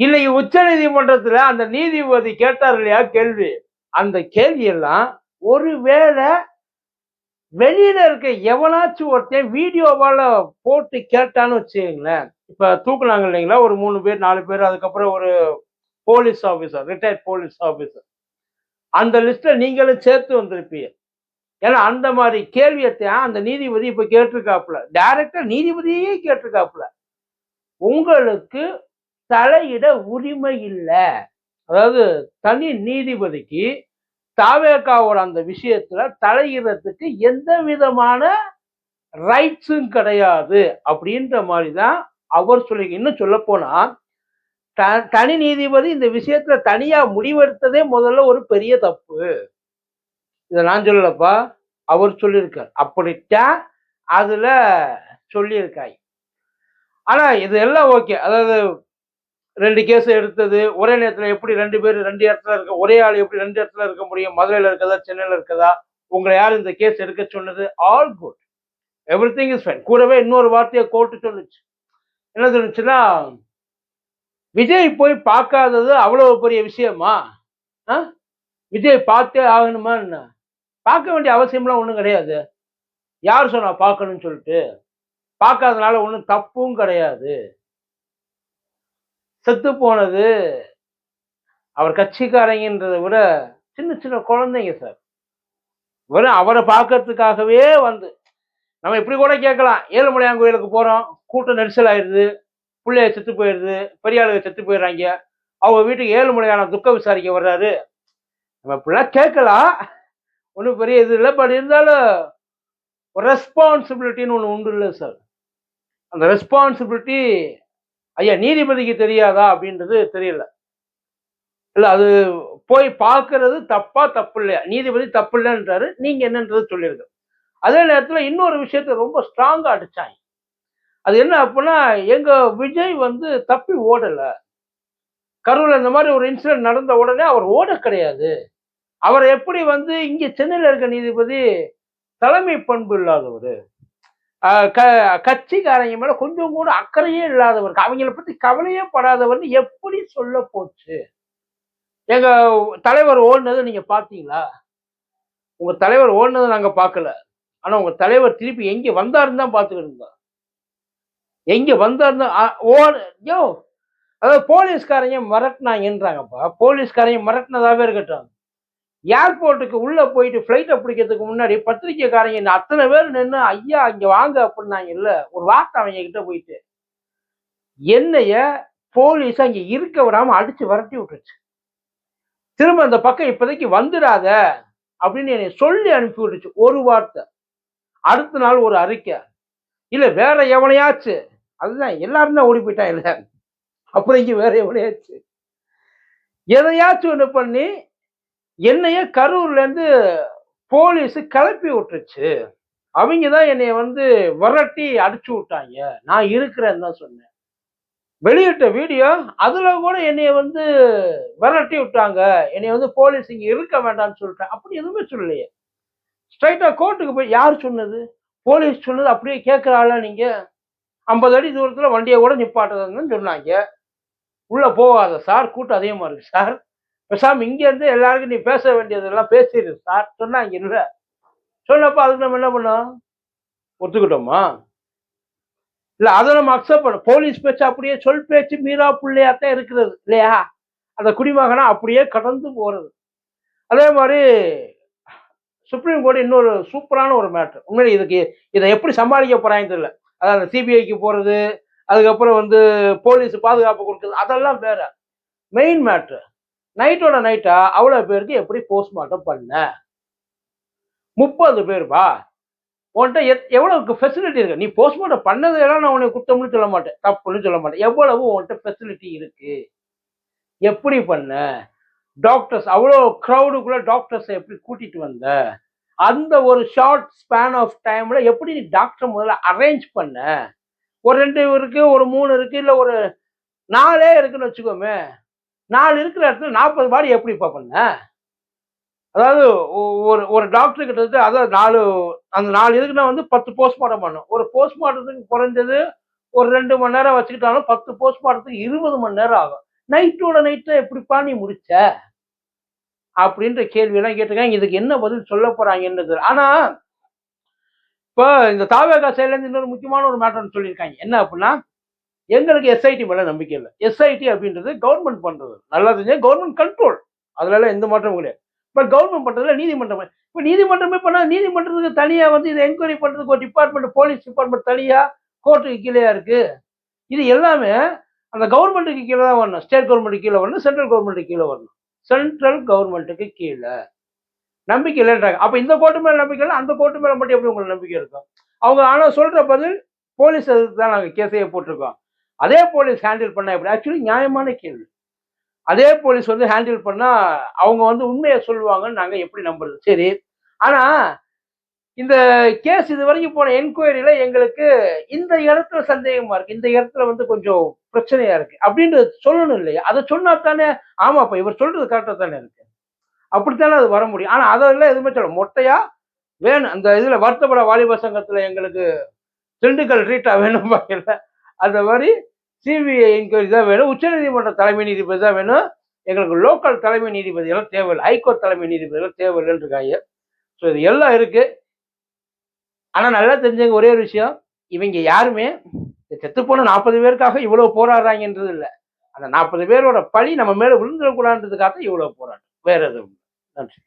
இன்னைக்கு உச்ச நீதிமன்றத்துல அந்த நீதிபதி கேட்டார் இல்லையா கேள்வி. அந்த கேள்வி எல்லாம் ஒருவேளை வெளியில இருக்க எவனாச்சும் ஒருத்தன் வீடியோவால போட்டு கேட்டான்னு வச்சுங்களேன் இப்ப தூக்குனாங்க இல்லைங்களா? ஒரு மூணு பேர் நாலு பேர் அதுக்கப்புறம் ஒரு police officer retired police officer. அந்த லிஸ்ட்ல நீங்களும் சேர்த்து வந்திருப்பீங்க. ஏன்னா அந்த மாதிரி கேள்வியத்தையும் அந்த நீதிபதி இப்ப கேட்டிருக்காப்புல. டைரக்டா நீதிபதியே கேட்டிருக்காப்புல. உங்களுக்கு தலையிட உரிமை இல்லை அதாவது தனி நீதிபதிக்கு தாவேக்காவோட அந்த விஷயத்துல தலையிடறதுக்கு எந்த விதமான ரைட்ஸும் கிடையாது அப்படின்ற மாதிரி தான் அவர் சொல்லி இன்னும் சொல்ல போனா த- தனி நீதிபதி இந்த விஷயத்துல தனியா முடிவெடுத்ததே முதல்ல ஒரு பெரிய தப்பு. இதை நான் சொல்லலப்பா. அவர் சொல்லியிருக்கார். அப்படித்தான் அதுல சொல்லியிருக்காய். ஆனா இது எல்லாம் ஓகே. அதாவது ரெண்டு கேஸ் எடுத்தது. ஒரே நேரத்தில் எப்படி ரெண்டு பேர் ரெண்டு இடத்துல இருக்க ஒரே ஆள் எப்படி ரெண்டு இடத்துல இருக்க முடியும்? மதுரையில் இருக்கதா சென்னையில் இருக்கதா? உங்களை யார் இந்த கேஸ் எடுக்க சொன்னது? All good everything is fine கூடவே இன்னொரு வார்த்தையை கோர்ட்டு சொல்லுச்சு. என்ன சொல்லுச்சுன்னா விஜய் போய் பார்க்காதது அவ்வளோ பெரிய விஷயமா? ஆ? விஜய் பார்த்தே ஆகணுமா என்ன? பார்க்க வேண்டிய அவசியம்லாம் ஒன்றும் கிடையாது. யார் சொன்னா பார்க்கணும்னு சொல்லிட்டு? பார்க்காதனால ஒன்றும் தப்பும் கிடையாது. செத்து போனது. அவர் கட்சிக்காரங்கன்றதை விட சின்ன சின்ன குழந்தைங்க சார். வெறும் அவரை பார்க்கறதுக்காகவே வந்து நம்ம இப்படி கூட கேட்கலாம். ஏழுமலையான் கோயிலுக்கு போகிறோம் கூட்டம் நெரிசல் ஆயிடுது. பிள்ளைய செத்து போயிடுது. பெரிய ஆளுங்க செத்து போயிடுறாங்க. அவங்க வீட்டுக்கு ஏழுமலையான துக்க விசாரிக்க வர்றாரு. நம்ம இப்படிலாம் கேட்கலாம். ஒன்றும் பெரிய இது இல்லை. பட் இருந்தாலும் ரெஸ்பான்சிபிலிட்டின்னு ஒன்று உண்டு இல்லை சார். அந்த ரெஸ்பான்சிபிலிட்டி ஐயா நீதிபதிக்கு தெரியாதா அப்படின்றது தெரியல. இல்லை அது போய் பார்க்கறது தப்பா தப்பு இல்லையா நீதிபதி தப்பு இல்லைன்றாரு நீங்க என்னன்றது சொல்லியிருக்கு அதே நேரத்தில் இன்னொரு விஷயத்த ரொம்ப ஸ்ட்ராங்காக அடிச்சாங்க. அது என்ன அப்படின்னா எங்க விஜய் வந்து தப்பி ஓடலை. கரூர்ல இந்த மாதிரி ஒரு இன்சிடென்ட் நடந்த உடனே அவர் ஓட கிடையாது. அவர் எப்படி வந்து இங்கே சென்னையில் இருக்க நீதிபதி தலைமை பண்பு இல்லாதவர்? க- கட்சிக்காரங்க மேல கொஞ்சம் கூட அக்கறையே இல்லாதவர். அவங்கள பத்தி கவலையே படாதவர்னு எப்படி சொல்ல போச்சு? எங்க தலைவர் ஓடுனதை நீங்க பாத்தீங்களா உங்க தலைவர் ஓடுனதை நாங்க பார்க்கல. ஆனா உங்க தலைவர் திருப்பி எங்க வந்தாருன்னு தான் பார்த்துக்கிட்டு இருந்தோம். எங்க வந்தாருன்னு ஆ- யோ அதாவது போலீஸ்காரங்க மிரட்டினாங்கன்றாங்கப்பா. போலீஸ்காரங்க மிரட்டினதாவே இருக்கட்டும். ஏர்போர்ட்டுக்கு உள்ளே போயிட்டு ஃப்ளைட்டை பிடிக்கிறதுக்கு முன்னாடி பத்திரிக்கைக்காரங்க இந்த அத்தனை பேர் நின்று ஐயா இங்கே வாங்க அப்படின்னாங்க. இல்லை ஒரு வார்த்தை அவங்க கிட்ட போயிட்டு. என்னைய போலீஸ் அங்கே இருக்க விடாமல் அடித்து விரட்டி விட்டுருச்சு. திரும்ப அந்த பக்கம் இப்போதைக்கு வந்துடாத அப்படின்னு என்னை சொல்லி அனுப்பி விட்டுச்சு. ஒரு வார்த்தை. அடுத்த நாள் ஒரு அறிக்கை. இல்லை வேற எவனையாச்சு? அதுதான் எல்லாரும் தான் ஓடி போயிட்டான் இல்லை அப்புறம் இங்கே வேற எவனையாச்சு? எதையாச்சும் ஒன்று பண்ணி என்னைய கரூர்லேருந்து போலீஸ் கிளப்பி விட்டுருச்சு. அவங்க தான் என்னைய வந்து விரட்டி அடிச்சு விட்டாங்க. நான் இருக்கிறேன்னு தான் சொன்னேன். வெளியிட்ட வீடியோ அதுல கூட என்னைய வந்து விரட்டி விட்டாங்க. என்னைய வந்து போலீஸ் இங்க இருக்க வேண்டாம்னு சொல்லிட்டேன் அப்படி எதுவுமே சொல்லலையே. ஸ்ட்ரைட்டா கோர்ட்டுக்கு போய் யார் சொன்னது? போலீஸ் சொன்னது அப்படியே கேட்குறாள் நீங்க? ஐம்பது அடி தூரத்துல வண்டியை கூட நிப்பாட்டுறதுன்னு சொன்னாங்க. உள்ள போகாத சார் கூட்டம் அதிகமா இருக்கு சார். பேசாம இங்க இருந்து எல்லாருக்கும் நீ பேச வேண்டியதெல்லாம் பேசிடு சார் சொன்னாங்க இல்ல. சொன்னப்போ அதுக்கு நம்ம என்ன பண்ணோம்? ஒத்துக்கிட்டோமா? இல்ல அதை நம்ம அக்செப்ட் பண்ண போலீஸ் பேச்சு அப்படியே சொல் பேச்சு மீரா பிள்ளையாத்தான் இருக்கிறது இல்லையா? அந்த குடிமகனா அப்படியே கடந்து போறது. அதே மாதிரி சுப்ரீம் கோர்ட் இன்னொரு சூப்பரான ஒரு மேட்ரு உண்மையிலே இதுக்கு இதை எப்படி சமாளிக்க போறாங்கன்னு தெரியல. அதாவது சிபிஐக்கு போறது அதுக்கப்புறம் வந்து போலீஸ் பாதுகாப்பு கொடுக்குறது அதெல்லாம் வேற. மெயின் மேட்ரு நைட்டோட நைட்டா அவ்வளோ பேருக்கு எப்படி போஸ்ட்மார்ட்டம் பண்ண? முப்பது பேர்பா உன்கிட்ட எத் எவ்வளவுக்கு ஃபெசிலிட்டி இருக்கு? நீ போஸ்ட்மார்ட்டம் பண்ணதெல்லாம் நான் உனக்கு குத்தம்னு சொல்ல மாட்டேன். தப்புன்னு சொல்ல மாட்டேன். எவ்வளவு உன்கிட்ட ஃபெசிலிட்டி இருக்கு? எப்படி பண்ண? டாக்டர்ஸ் அவ்வளோ க்ரௌடுக்குள்ள டாக்டர்ஸை எப்படி கூட்டிட்டு வந்த? அந்த ஒரு ஷார்ட் ஸ்பேன் ஆஃப் டைம்ல எப்படி நீ டாக்டர் முதல்ல அரேஞ்ச் பண்ண? ஒரு ரெண்டு இருக்கு ஒரு மூணு இருக்கு இல்லை ஒரு நாலே இருக்குன்னு வச்சுக்கோமே. நான் இருக்கிற இடத்துல நாற்பது பாடி எப்படிப்பா பண்ண? அதாவது ஒரு ஒரு டாக்டர் கிட்ட இருந்து அதாவது நாலு அந்த நாலு இதுக்குன்னா வந்து பத்து போஸ்ட்மார்ட்டம் பண்ணும் ஒரு போஸ்ட்மார்ட்டத்துக்கு குறைஞ்சது ஒரு ரெண்டு மணி நேரம் வச்சுக்கிட்டாலும் பத்து போஸ்ட்மார்ட்டத்துக்கு இருபது மணி நேரம் ஆகும். நைட்டோட நைட்டை எப்படிப்பா நீ முடிச்ச? அப்படின்ற கேள்வியெல்லாம் கேட்டிருக்காங்க. இதுக்கு என்ன பதில் சொல்ல போறாங்கன்றது. ஆனா இப்போ இந்த தாவேகா செயலேருந்து இன்னொரு முக்கியமான ஒரு மேட்டர்னு சொல்லியிருக்காங்க. என்ன அப்படின்னா எங்களுக்கு எஸ்ஐடி மேலே நம்பிக்கை இல்லை. எஸ்ஐடி அப்படின்றது கவர்மெண்ட் பண்ணுறது நல்லா தெரிஞ்சு கவர்மெண்ட் கண்ட்ரோல் அதுல எந்த மாற்றமும் கிடையாது. பட் கவர்மெண்ட் பண்ணுறதுல நீதிமன்றம். இப்போ நீதிமன்றமே பண்ணால் நீதிமன்றத்துக்கு தனியாக வந்து இதை என்கொயரி பண்ணுறதுக்கு ஒரு டிபார்ட்மெண்ட் போலீஸ் டிபார்ட்மெண்ட் தனியாக கோர்ட்டுக்கு கீழேயா இருக்குது இது எல்லாமே அந்த கவர்மெண்ட்டுக்கு கீழே தான் வரணும். ஸ்டேட் கவர்மெண்ட்டுக்கு கீழே வரணும் சென்ட்ரல் கவர்மெண்ட்டுக்கு கீழே வரணும். சென்ட்ரல் கவர்மெண்ட்டுக்கு கீழே. நம்பிக்கை இல்லைன்றாங்க. அப்போ இந்த கோர்ட்டு மேலே நம்பிக்கை இல்லை அந்த கோர்ட்டு மேலே மட்டும் எப்படி உங்களுக்கு நம்பிக்கை இருக்கும்? அவங்க ஆனால் சொல்கிற பதில் போலீஸ் அதுக்கு தான் நாங்கள் கேஸையே போட்டிருக்கோம். அதே போலீஸ் ஹேண்டில் பண்ணால் எப்படி? ஆக்சுவலி நியாயமான கேள்வி. அதே போலீஸ் வந்து ஹேண்டில் பண்ணா அவங்க வந்து உண்மையை சொல்லுவாங்கன்னு நாங்க எப்படி நம்புறது? சரி. ஆனா இந்த கேஸ் இது வரைக்கும் போன என்கொயரியில எங்களுக்கு இந்த இடத்துல சந்தேகமா இருக்கு. இந்த இடத்துல வந்து கொஞ்சம் பிரச்சனையா இருக்கு. அப்படின்றது சொல்லணும் இல்லையா? அதை சொன்னா தானே ஆமாப்பா இவர் சொல்றது கரெக்டா தானே இருக்கு. அப்படித்தானே அது வர முடியும். ஆனா அதெல்லாம் எதுவுமே சொல்ல மொட்டையா வேணும் அந்த இதுல வருத்தப்பட வாலிப சங்கத்துல எங்களுக்கு திண்டுக்கல் ரீட்டா வேணும் பாக்கல அந்த மாதிரி சிபிஐ என்கொயரி தான் வேணும். உச்சநீதிமன்ற தலைமை நீதிபதி தான் வேணும். எங்களுக்கு லோக்கல் தலைமை நீதிபதி எல்லாம் தேவையில்லை ஹைகோர்ட் தலைமை நீதிபதி எல்லாம் தேவையில்லைன்னு இருக்காங்க ஸோ இது எல்லாம் இருக்கு. ஆனால் நல்லா தெரிஞ்சவங்க ஒரே ஒரு விஷயம். இவங்க யாருமே செத்து போன நாற்பது பேருக்காக இவ்வளோ போராடுறாங்கன்றது இல்லை. அந்த நாற்பது பேரோட பழி நம்ம மேலே விழுந்துடக்கூடாதுன்றதுக்காக இவ்வளோ போராட்டம். வேற எதுவும் நன்றி.